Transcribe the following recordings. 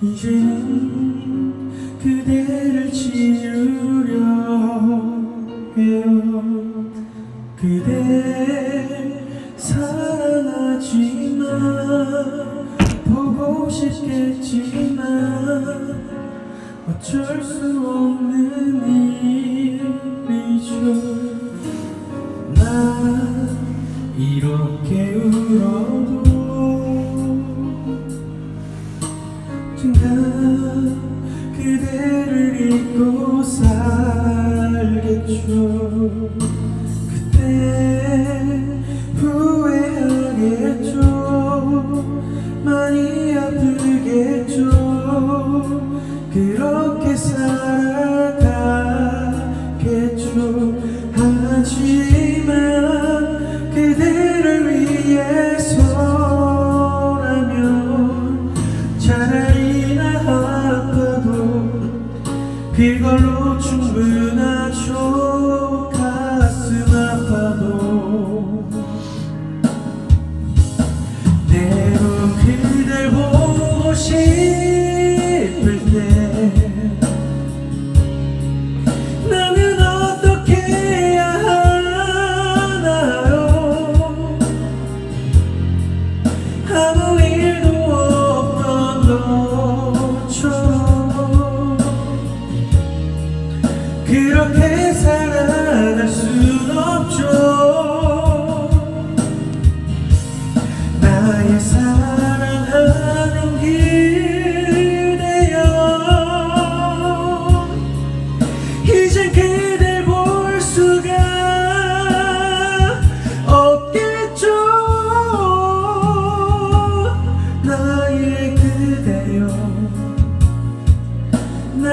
이제는 그대를 지우려 해요. 그대 사랑하지만 보고 싶겠지만 어쩔 수 없는 일이죠. 나 이렇게 울어도 충분하죠. 가슴 아파도. 때론 그댈 보고 싶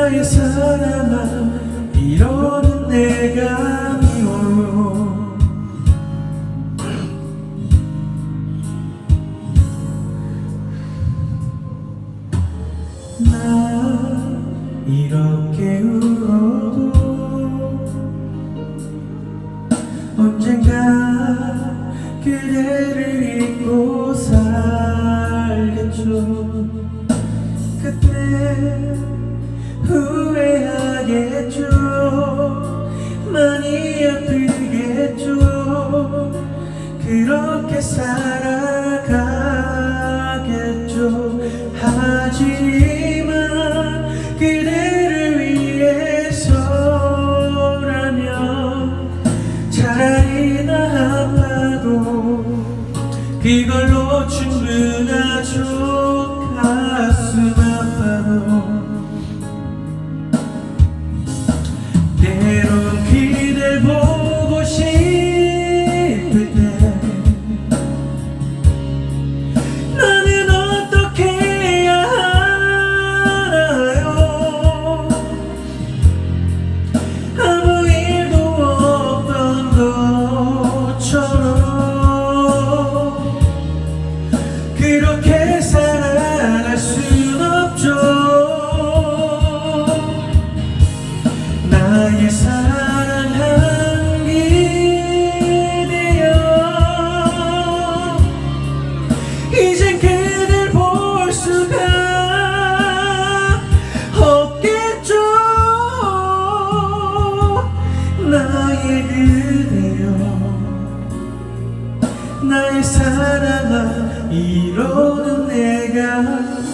나의 사랑아 이러는 내가 미워요 나 이렇게 울어도 언젠가 그대를 잊고 살겠죠. 그때 후회하겠죠 많이 아프겠죠 그렇게 살아 나의 사랑아 이러는 내가.